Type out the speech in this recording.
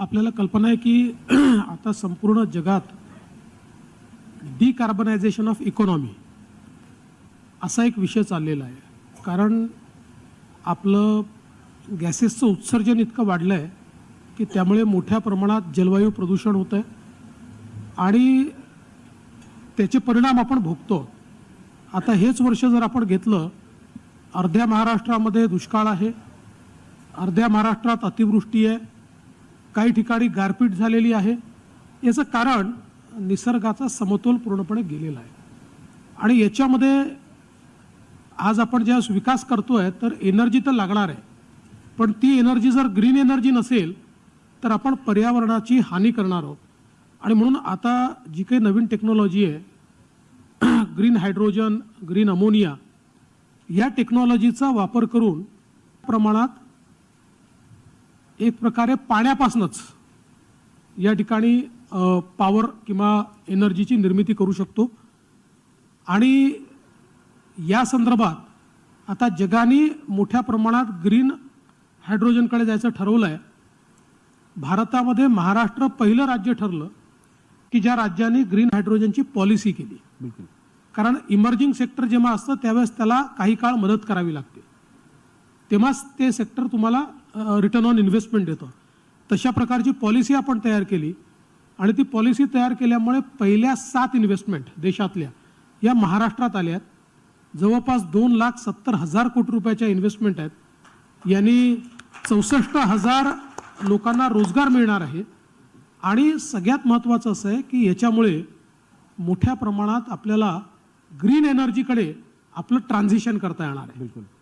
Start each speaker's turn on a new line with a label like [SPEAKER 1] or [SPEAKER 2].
[SPEAKER 1] आपल्याला कल्पना आहे की आता संपूर्ण जगात डिकार्बनायझेशन ऑफ इकॉनॉमी असा एक विषय चाललेला आहे. कारण आपलं गॅसेसचं उत्सर्जन इतकं वाढलं आहे की त्यामुळे मोठ्या प्रमाणात जलवायू प्रदूषण होतं आहे आणि त्याचे परिणाम आपण भोगतो. आता हेच वर्ष जर आपण घेतलं अर्ध्या महाराष्ट्रामध्ये दुष्काळ आहे अर्ध्या महाराष्ट्रात अतिवृष्टी आहे काही ठिकाणी गारपीट झालेली आहे. याचं कारण निसर्गाचा समतोल पूर्णपणे गेलेला आहे. आणि याच्यामध्ये आज आपण ज्यावेळेस विकास करतो आहे तर एनर्जी तर लागणार आहे. पण ती एनर्जी जर ग्रीन एनर्जी नसेल तर आपण पर्यावरणाची हानी करणार आहोत. आणि म्हणून आता जी काही नवीन टेक्नॉलॉजी आहे ग्रीन हायड्रोजन ग्रीन अमोनिया या टेक्नॉलॉजीचा वापर करून प्रमाणात एक प्रकारे पाण्यापासूनच या ठिकाणी पॉवर किंवा एनर्जीची निर्मिती करू शकतो. आणि या संदर्भात आता जगाने मोठ्या प्रमाणात ग्रीन हायड्रोजनकडे जायचं ठरवलं आहे भारतामध्ये महाराष्ट्र पहिलं राज्य ठरलं की ज्या राज्याने ग्रीन हायड्रोजनची पॉलिसी केली.
[SPEAKER 2] बिलकुल.
[SPEAKER 1] कारण इमर्जिंग सेक्टर जेव्हा असतं त्यावेळेस त्याला काही काळ मदत करावी लागते. तेव्हाच ते सेक्टर तुम्हाला रिटर्न ऑन इन्व्हेस्टमेंट देतं. तशा प्रकारची पॉलिसी आपण तयार केली. आणि ती पॉलिसी तयार केल्यामुळे पहिल्या सात इन्व्हेस्टमेंट देशातल्या या महाराष्ट्रात आल्या आहेत. जवळपास दोन लाख सत्तर हजार कोटी रुपयाच्या इन्व्हेस्टमेंट आहेत. यांनी चौसष्ट हजार लोकांना रोजगार मिळणार आहे. आणि सगळ्यात महत्त्वाचं असं आहे की याच्यामुळे मोठ्या प्रमाणात आपल्याला ग्रीन एनर्जीकडे आपलं ट्रान्झिशन करता येणार आहे.
[SPEAKER 2] बिलकुल.